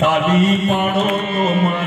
কালী পাড়ো তোমার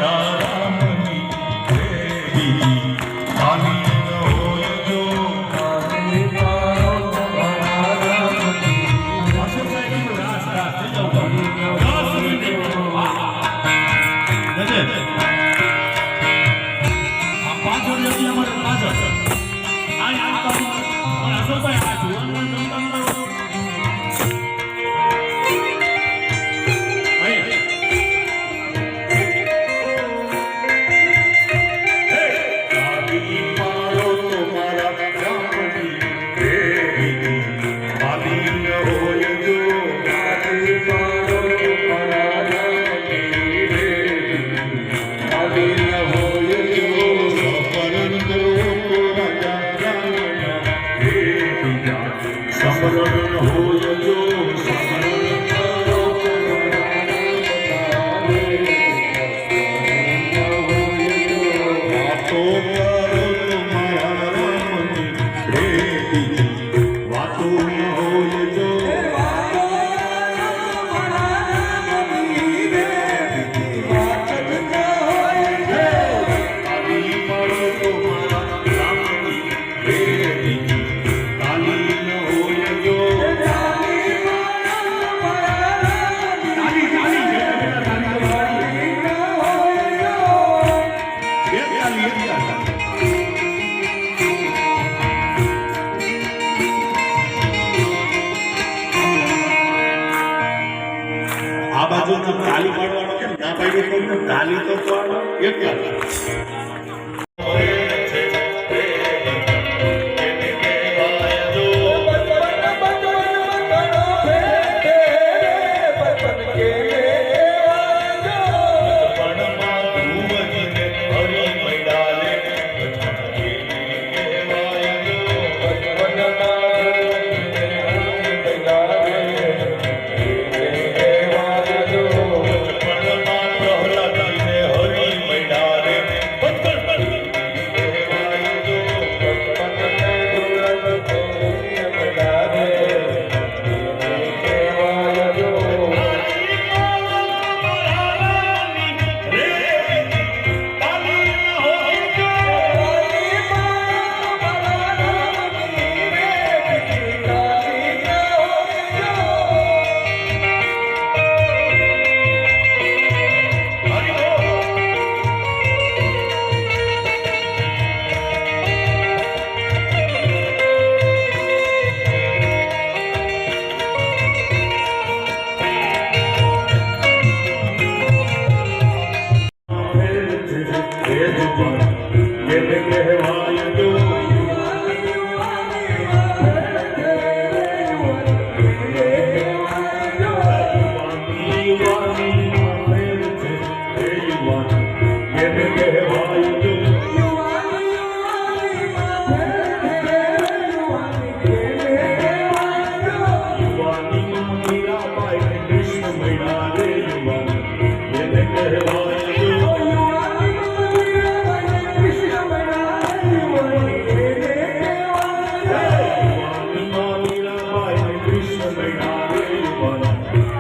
આ બાજુ તો ગાલી પાડવાનો કેમ ના પાડી તો ગાલી તો પાડો એક Yeah.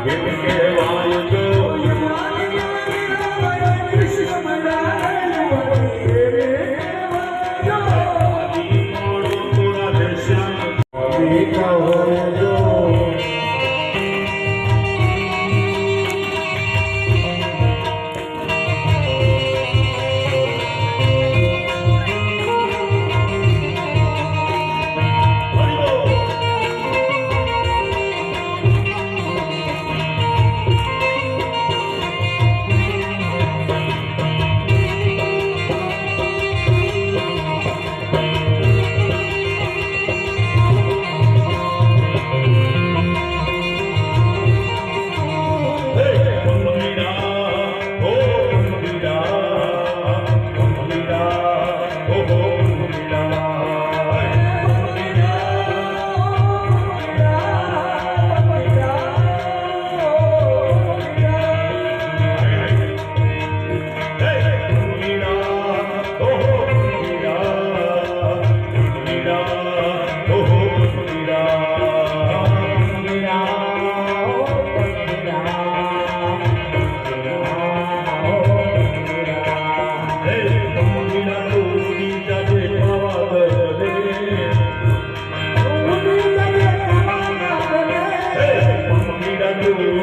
Yeah. you.